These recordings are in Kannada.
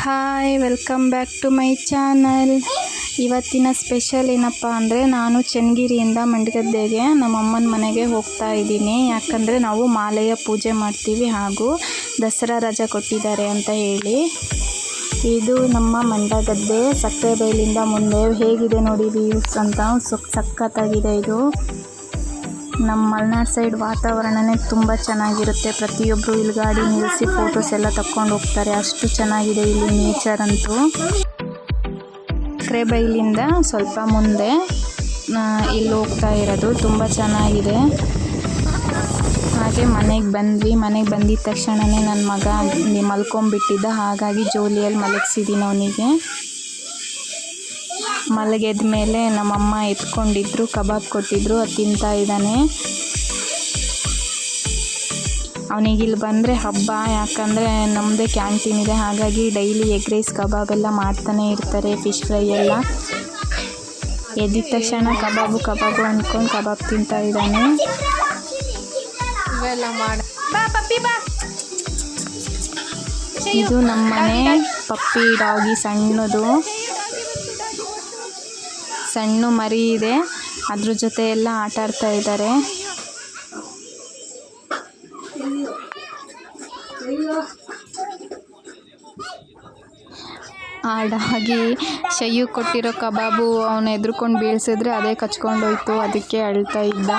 Hi welcome back to my channel ಇವತ್ತಿನ ಸ್ಪೆಷಲ್ ಏನಪ್ಪ ಅಂದರೆ ನಾನು ಚನ್ನಗಿರಿಯಿಂದ ಮಂಡಗದ್ದೆಗೆ ನಮ್ಮಮ್ಮನ ಮನೆಗೆ ಹೋಗ್ತಾ ಇದ್ದೀನಿ. ಯಾಕಂದರೆ ನಾವು ಮಾಲೆಯ ಪೂಜೆ ಮಾಡ್ತೀವಿ ಹಾಗೂ ದಸರಾ ರಜ ಕೊಟ್ಟಿದ್ದಾರೆ ಅಂತ ಹೇಳಿ. ಇದು ನಮ್ಮ ಮಂಡಗದ್ದೆ ಸಕ್ಕರೆ ಬೈಲಿಂದ ಮುಂದೆ ಹೇಗಿದೆ ನೋಡಿ ವ್ಯೂಸ್ ಅಂತ. ಸಕ್ಕತ್ತಾಗಿದೆ ಸಖತ್ತಾಗಿದೆ ಇದು. ನಮ್ಮ ಮಲ್ನಾಡ್ ಸೈಡ್ ವಾತಾವರಣನೇ ತುಂಬ ಚೆನ್ನಾಗಿರುತ್ತೆ. ಪ್ರತಿಯೊಬ್ಬರು ಇಲ್ಲಿ ಗಾಡಿ ನಿಲ್ಲಿಸಿ ಫೋಟೋಸ್ ಎಲ್ಲ ತಕ್ಕೊಂಡು ಹೋಗ್ತಾರೆ. ಅಷ್ಟು ಚೆನ್ನಾಗಿದೆ ಇಲ್ಲಿ ನೇಚರ್ ಅಂತೂ. ಕ್ರೇಬೈಲಿಂದ ಸ್ವಲ್ಪ ಮುಂದೆ ಇಲ್ಲಿ ಹೋಗ್ತಾ ಇರೋದು. ತುಂಬ ಚೆನ್ನಾಗಿದೆ. ಹಾಗೆ ಮನೆಗೆ ಬಂದ್ವಿ. ಮನೆಗೆ ಬಂದಿದ ತಕ್ಷಣವೇ ನನ್ನ ಮಗ ಮಲ್ಕೊಂಬಿಟ್ಟಿದ್ದ ಹಾಗಾಗಿ ಜೋಲಿಯಲ್ಲಿ ಮಲಗಿಸಿದ್ದೀನಿ ಅವನಿಗೆ. ಮಲಗೆದ ಮೇಲೆ ನಮ್ಮಮ್ಮ ಎತ್ಕೊಂಡಿದ್ರು ಕಬಾಬ್ ಕೊಟ್ಟಿದ್ರು ಅದು ತಿಂತಾ ಇದ್ದಾನೆ. ಅವನಿಗೆ ಇಲ್ಲಿ ಬಂದರೆ ಹಬ್ಬ ಯಾಕಂದರೆ ನಮ್ಮದೇ ಕ್ಯಾಂಟೀನ್ ಇದೆ ಹಾಗಾಗಿ ಡೈಲಿ ಎಗ್ ರೈಸ್ ಕಬಾಬ್ ಎಲ್ಲ ಮಾಡ್ತಾನೆ ಇರ್ತಾರೆ ಫಿಶ್ ಫ್ರೈ ಎಲ್ಲ. ಎದ್ದಿದ ತಕ್ಷಣ ಕಬಾಬು ಕಬಾಬು ಅಂದ್ಕೊಂಡು ಕಬಾಬ್ ತಿಂತಾ ಇದ್ದಾನೆ. ಇವೆಲ್ಲ ಮಾಡ ಬಾ. ಇದು ನಮ್ಮನೆ ಪಪ್ಪಿ ಡಾಗಿ ಸಣ್ಣದು. ಸಣ್ಣ ಮರಿ ಇದೆ. ಅದ್ರ ಜೊತೆ ಎಲ್ಲ ಆಟ ಆಡ್ತಾ ಇದ್ದಾರೆ. ಆ ಶಯ್ಯು ಕೊಟ್ಟಿರೋ ಕಬಾಬು ಅವನು ಎದ್ರುಕೊಂಡು ಬೀಳ್ಸಿದ್ರೆ ಅದೇ ಕಚ್ಕೊಂಡೋಯ್ತು ಅದಕ್ಕೆ ಅಳ್ತಾ ಇದ್ದ.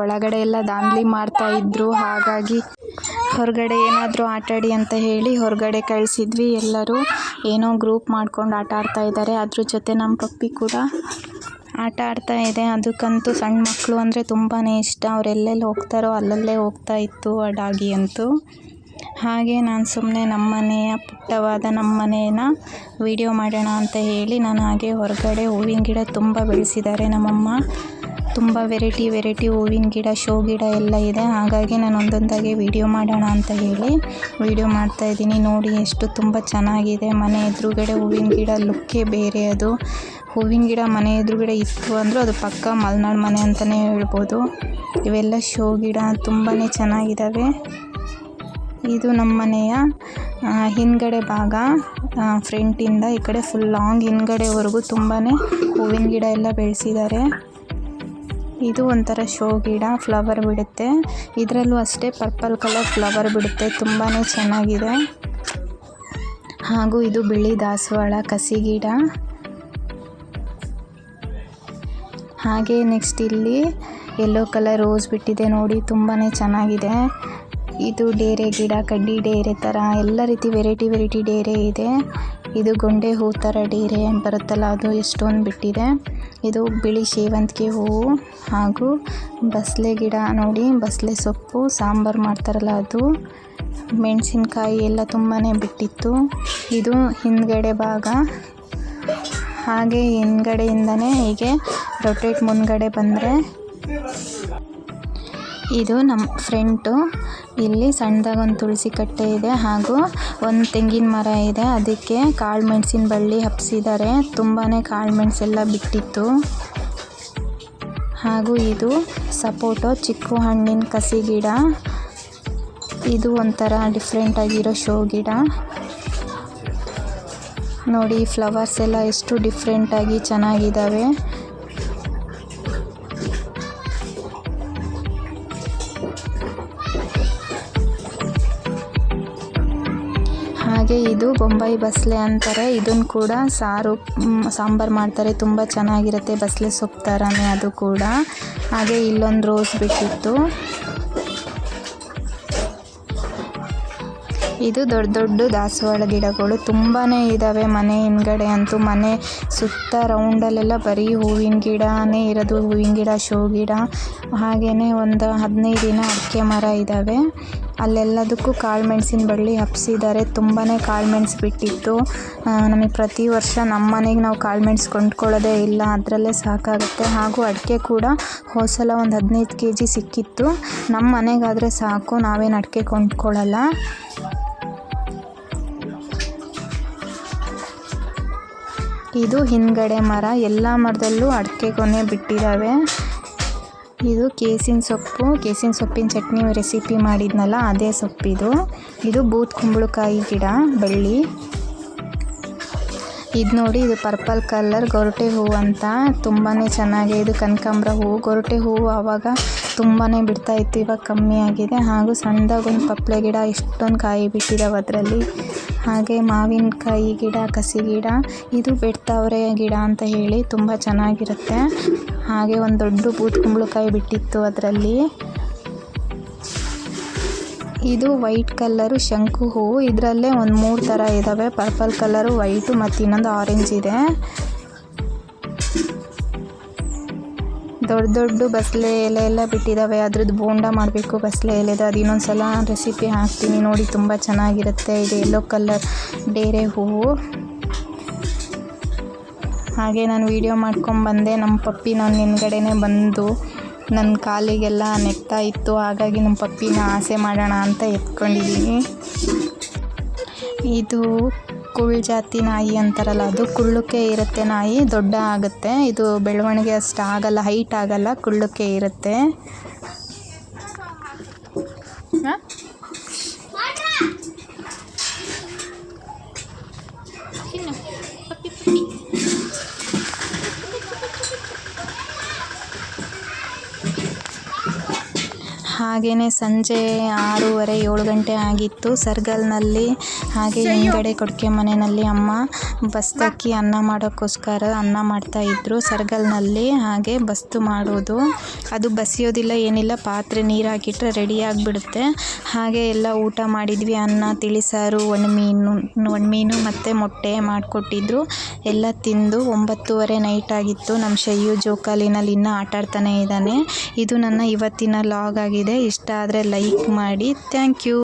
ಒಳಗಡೆ ಎಲ್ಲ ದಾಂಧಲಿ ಮಾಡ್ತಾ ಇದ್ರು. ಹಾಗಾಗಿ ಹೊರಗಡೆ ಏನಾದರೂ ಆಟಾಡಿ ಅಂತ ಹೇಳಿ ಹೊರಗಡೆ ಕಳಿಸಿದ್ವಿ. ಎಲ್ಲರೂ ಏನೋ ಗ್ರೂಪ್ ಮಾಡ್ಕೊಂಡು ಆಟ ಆಡ್ತಾ ಇದ್ದಾರೆ. ಅದ್ರ ಜೊತೆ ನಮ್ಮ ಪಪ್ಪಿ ಕೂಡ ಆಟ ಆಡ್ತಾ ಇದೆ. ಅದಕ್ಕಂತೂ ಸಣ್ಣ ಮಕ್ಕಳು ಅಂದರೆ ತುಂಬಾ ಇಷ್ಟ. ಅವ್ರು ಎಲ್ಲೆಲ್ಲಿ ಹೋಗ್ತಾರೋ ಅಲ್ಲಲ್ಲೇ ಹೋಗ್ತಾ ಇತ್ತು ಆ ಡಾಗಿ ಅಂತೂ. ಹಾಗೆ ನಾನು ಸುಮ್ಮನೆ ನಮ್ಮ ಮನೆಯ ಪುಟ್ಟವಾದ ನಮ್ಮ ನಮ್ಮನೇನ ವಿಡಿಯೋ ಮಾಡೋಣ ಅಂತ ಹೇಳಿ ನಾನು ಹಾಗೆ ಹೊರಗಡೆ ಹೂವಿನ ಗಿಡ ತುಂಬ ಬೆಳೆಸಿದ್ದಾರೆ ನಮ್ಮಮ್ಮ. ತುಂಬ ವೆರೈಟಿ ವೆರೈಟಿ ಹೂವಿನ ಗಿಡ, ಶೋ ಗಿಡ ಎಲ್ಲ ಇದೆ. ಹಾಗಾಗಿ ನಾನು ಒಂದೊಂದಾಗಿ ವಿಡಿಯೋ ಮಾಡೋಣ ಅಂತ ಹೇಳಿ ವಿಡಿಯೋ ಮಾಡ್ತಾ ಇದ್ದೀನಿ. ನೋಡಿ ಎಷ್ಟು ತುಂಬ ಚೆನ್ನಾಗಿದೆ. ಮನೆ ಎದುರುಗಡೆ ಹೂವಿನ ಗಿಡ, ಲುಕ್ಕೇ ಬೇರೆ ಅದು. ಹೂವಿನ ಗಿಡ ಮನೆ ಎದುರುಗಡೆ ಇತ್ತು ಅಂದರೂ ಅದು ಪಕ್ಕ ಮಲೆನಾಡು ಮನೆ ಅಂತಲೇ ಹೇಳ್ಬೋದು. ಇವೆಲ್ಲ ಶೋ ಗಿಡ ತುಂಬಾ ಚೆನ್ನಾಗಿದ್ದಾವೆ ಇದು ನಮ್ಮ ಮನೆಯ ಹಿಂದ್ಗಡೆ ಭಾಗ ಫ್ರಂಟಿಂದ ಈ ಕಡೆ ಫುಲ್ ಲಾಂಗ್ ಹಿಂದ್ಗಡೆವರೆಗೂ ತುಂಬಾ ಹೂವಿನ ಗಿಡ ಎಲ್ಲ ಬೆಳೆಸಿದ್ದಾರೆ. ಇದು ಒಂಥರ ಶೋ ಗಿಡ, ಫ್ಲವರ್ ಬಿಡುತ್ತೆ. ಇದರಲ್ಲೂ ಅಷ್ಟೇ ಪರ್ಪಲ್ ಕಲರ್ ಫ್ಲವರ್ ಬಿಡುತ್ತೆ ತುಂಬಾ ಚೆನ್ನಾಗಿದೆ. ಹಾಗೂ ಇದು ಬಿಳಿ ದಾಸವಾಳ ಕಸಿ ಗಿಡ. ಹಾಗೆ ನೆಕ್ಸ್ಟ್ ಇಲ್ಲಿ ಯೆಲ್ಲೋ ಕಲರ್ ರೋಸ್ ಬಿಟ್ಟಿದೆ ನೋಡಿ ತುಂಬಾ ಚೆನ್ನಾಗಿದೆ. ಇದು ಡೇರೆ ಗಿಡ, ಕಡ್ಡಿ ಡೇರೆ ಥರ ಎಲ್ಲ ರೀತಿ ವೆರೈಟಿ ವೆರೈಟಿ ಡೇರೆ ಇದೆ. ಇದು ಗೊಂಡೆ ಹೂ ಥರ ಡೇರೆ ಬರುತ್ತಲ್ಲ, ಅದು ಎಷ್ಟೊಂದು ಬಿಟ್ಟಿದೆ. ಇದು ಬಿಳಿ ಸೇವಂತಿಗೆ ಹೂವು ಹಾಗೂ ಬಸಳೆ ಗಿಡ ನೋಡಿ ಬಸಳೆ ಸೊಪ್ಪು, ಸಾಂಬಾರು ಮಾಡ್ತಾರಲ್ಲ ಅದು. ಮೆಣಸಿನ್ಕಾಯಿ ಎಲ್ಲ ತುಂಬಾ ಬಿಟ್ಟಿತ್ತು. ಇದು ಹಿಂದ್ಗಡೆ ಭಾಗ. ಹಾಗೆ ಹಿಂದ್ಗಡೆಯಿಂದನೇ ಹೀಗೆ ರೊಟೇಟ್ ಮುಂದ್ಗಡೆ ಬಂದರೆ ಇದು ನಮ್ಮ ಫ್ರೆಂಟು. ಇಲ್ಲಿ ಸಣ್ಣದಾಗಿ ಒಂದು ತುಳಸಿ ಕಟ್ಟೆ ಇದೆ ಹಾಗೂ ಒಂದು ತೆಂಗಿನ ಮರ ಇದೆ. ಅದಕ್ಕೆ ಕಾಳು ಮೆಣಸಿನ ಬಳ್ಳಿ ಹಬ್ಸಿದ್ದಾರೆ. ತುಂಬಾ ಕಾಳು ಮೆಣಸೆಲ್ಲ ಬಿಟ್ಟಿತ್ತು. ಹಾಗೂ ಇದು ಸಪೋಟೊ ಚಿಕ್ಕು ಹಣ್ಣಿನ ಕಸಿ ಗಿಡ. ಇದು ಒಂಥರ ಡಿಫ್ರೆಂಟ್ ಆಗಿರೋ ಶೋ ಗಿಡ. ನೋಡಿ, ಫ್ಲವರ್ಸ್ ಎಲ್ಲ ಎಷ್ಟು ಡಿಫ್ರೆಂಟಾಗಿ ಚೆನ್ನಾಗಿದ್ದಾವೆ. ಹಾಗೆ ಇದು ಬೊಂಬೈ ಬಸಳೆ ಅಂತಾರೆ. ಇದನ್ನ ಕೂಡ ಸಾರು ಸಾಂಬಾರು ಮಾಡ್ತಾರೆ. ತುಂಬ ಚೆನ್ನಾಗಿರುತ್ತೆ ಬಸ್ಲೆ ಸೊಪ್ಪು ಥರನೇ ಅದು ಕೂಡ. ಹಾಗೆ ಇಲ್ಲೊಂದು ರೋಸ್ ಬಿಟ್ಟಿತ್ತು. ಇದು ದೊಡ್ಡ ದೊಡ್ಡ ದಾಸವಾಳ ಗಿಡಗಳು. ತುಂಬಾ ಇದ್ದಾವೆ ಮನೆ ಹಿಂದ್ಗಡೆ ಅಂತೂ. ಮನೆ ಸುತ್ತ ರೌಂಡಲ್ಲೆಲ್ಲ ಬರೀ ಹೂವಿನ ಗಿಡನೇ ಇರೋದು. ಹೂವಿನ ಗಿಡ, ಶೋ ಗಿಡ. ಹಾಗೆಯೇ ಒಂದು ಹದಿನೈದು ದಿನ ಅಡಿಕೆ ಮರ ಇದ್ದಾವೆ ಅಲ್ಲೆಲ್ಲದಕ್ಕೂ ಕಾಳು ಮೆಣಸಿನ ಬಳ್ಳಿ ಹಬ್ಸಿದ್ದಾರೆ ತುಂಬಾ ಕಾಳು ಮೆಣಸು ಬಿಟ್ಟಿತ್ತು. ನಮಗೆ ಪ್ರತಿ ವರ್ಷ ನಮ್ಮ ಮನೆಗೆ ನಾವು ಕಾಳು ಮೆಣಸು ಕೊಂಡ್ಕೊಳ್ಳೋದೇ ಇಲ್ಲ. ಅದರಲ್ಲೇ ಸಾಕಾಗುತ್ತೆ. ಹಾಗೂ ಅಡಿಕೆ ಕೂಡ ಹೋಸಲ ಒಂದು ಹದಿನೈದು ಕೆ ಜಿ ಸಿಕ್ಕಿತ್ತು. ನಮ್ಮ ಮನೆಗಾದರೆ ಸಾಕು. ನಾವೇನು ಅಡಿಕೆ ಕೊಂಡ್ಕೊಳ್ಳಲ್ಲ. ಇದು ಹಿಂದ್ಗಡೆ ಮರ. ಎಲ್ಲ ಮರದಲ್ಲೂ ಅಡಿಕೆ ಕೊನೆ ಬಿಟ್ಟಿದ್ದಾವೆ. ಇದು ಕೇಸಿನ ಸೊಪ್ಪು, ಕೇಸಿನ ಸೊಪ್ಪಿನ ಚಟ್ನಿ ರೆಸಿಪಿ ಮಾಡಿದ್ನಲ್ಲ, ಅದೇ ಸೊಪ್ಪಿದು ಇದು. ಬೂತ್ ಕುಂಬಳಕಾಯಿ ಗಿಡ, ಬಳ್ಳಿ. ಇದು ನೋಡಿ, ಇದು ಪರ್ಪಲ್ ಕಲರ್ ಗೊರಟೆ ಹೂ ಅಂತ. ತುಂಬಾ ಚೆನ್ನಾಗಿದೆ. ಇದು ಕನಕಾಂಬ್ರ ಹೂವು ಗೊರಟೆ ಹೂವು ಆವಾಗ ತುಂಬಾ ಬಿಡ್ತಾ ಇತ್ತು, ಇವಾಗ ಕಮ್ಮಿ ಆಗಿದೆ. ಹಾಗೂ ಸಣ್ಣದಾಗಿ ಒಂದು ಪಪ್ಪಳೆ ಗಿಡ, ಇಷ್ಟೊಂದು ಕಾಯಿ ಬಿಟ್ಟಿದ್ದಾವೆ ಅದರಲ್ಲಿ. ಹಾಗೆ ಮಾವಿನಕಾಯಿ ಗಿಡ, ಕಸಿ ಗಿಡ, ಇದು ಬೆಡ್ತಾವ್ರೆ ಗಿಡ ಅಂತ ಹೇಳಿ ತುಂಬ ಚೆನ್ನಾಗಿರುತ್ತೆ. ಹಾಗೆ ಒಂದು ದೊಡ್ಡ ಬೂತ್ ಕುಂಬಳಕಾಯಿ ಬಿಟ್ಟಿತ್ತು ಅದರಲ್ಲಿ. ಇದು ವೈಟ್ ಕಲರ್ ಶಂಕು ಹೂವು. ಇದರಲ್ಲೇ ಒಂದು ಮೂರು ಥರ ಇದ್ದಾವೆ ಪರ್ಪಲ್ ಕಲರ್, ವೈಟು ಮತ್ತು ಇನ್ನೊಂದು ಆರೆಂಜ್ ಇದೆ. ದೊಡ್ಡ ದೊಡ್ಡ ಬಸಳೆ ಎಲೆ ಎಲ್ಲ ಬಿಟ್ಟಿದ್ದಾವೆ ಅದ್ರದ್ದು ಬೋಂಡ ಮಾಡಬೇಕು ಬಸಳೆ ಎಲೆದು. ಅದು ಇನ್ನೊಂದು ಸಲ ರೆಸಿಪಿ ಹಾಕ್ತೀನಿ ನೋಡಿ. ತುಂಬ ಚೆನ್ನಾಗಿರುತ್ತೆ. ಇದು ಯೆಲ್ಲೋ ಕಲರ್ ಡೇರೆ ಹೂವು. ಹಾಗೆ ನಾನು ವೀಡಿಯೋ ಮಾಡ್ಕೊಂಬಂದೆ ನಮ್ಮ ಪಪ್ಪಿ ನಾನು ಹಿಂದ್ಗಡೆನೇ ಬಂದು ನನ್ನ ಕಾಲಿಗೆಲ್ಲ ನೆಕ್ತಾ ಇತ್ತು. ಹಾಗಾಗಿ ನಮ್ಮ ಪಪ್ಪಿನ ಆಸೆ ಮಾಡೋಣ ಅಂತ ಎತ್ಕೊಂಡಿದ್ದೀನಿ ಇದು ಕುಳ್ ಜಾತಿ ನಾಯಿ ಅಂತಾರಲ್ಲ, ಅದು ಕುಳ್ಳಕ್ಕೆ ಇರುತ್ತೆ ನಾಯಿ, ದೊಡ್ಡ ಆಗುತ್ತೆ. ಇದು ಬೆಳವಣಿಗೆ ಅಷ್ಟು ಆಗಲ್ಲ ಹೈಟ್ ಆಗಲ್ಲ ಕುಳ್ಳಕ್ಕೆ ಇರುತ್ತೆ. ಪಪ್ಪಿ. ಹಾಗೆಯೇ ಸಂಜೆ ಆರೂವರೆ, ಏಳು ಗಂಟೆ ಆಗಿತ್ತು. ಸರ್ಗಲ್ನಲ್ಲಿ ಹಾಗೆ ಹಿಂದ್ಗಡೆ ಕೊಡ್ಕೆ ಮನೆಯಲ್ಲಿ ಅಮ್ಮ ಬಸ್ತಕ್ಕಿ ಅನ್ನ ಮಾಡೋಕ್ಕೋಸ್ಕರ ಅನ್ನ ಮಾಡ್ತಾಯಿದ್ರು ಸರ್ಗಲ್ನಲ್ಲಿ ಹಾಗೆ ಬಸ್ತು ಮಾಡೋದು. ಅದು ಬಸಿಯೋದಿಲ್ಲ, ಏನಿಲ್ಲ. ಪಾತ್ರೆ ನೀರು ಹಾಕಿಟ್ರೆ ರೆಡಿ ಆಗಿಬಿಡುತ್ತೆ. ಹಾಗೆ ಎಲ್ಲ ಊಟ ಮಾಡಿದ್ವಿ. ಅನ್ನ ತಿಳಿಸಾರು ಒಣಮೀನು ಒಣಮೀನು ಮತ್ತು ಮೊಟ್ಟೆ ಮಾಡಿಕೊಟ್ಟಿದ್ರು. ಎಲ್ಲ ತಿಂದು ಒಂಬತ್ತುವರೆ ನೈಟ್ ಆಗಿತ್ತು. ನಮ್ಮ ಶೈಯು ಜೋಕಾಲಿನಲ್ಲಿ ಇನ್ನೂ ಆಟಾಡ್ತಾನೆ ಇದ್ದಾನೆ. ಇದು ನನ್ನ ಇವತ್ತಿನ ಲಾಗ್ ಆಗಿದೆ. ಇಷ್ಟ ಆದರೆ ಲೈಕ್ ಮಾಡಿ. Thank you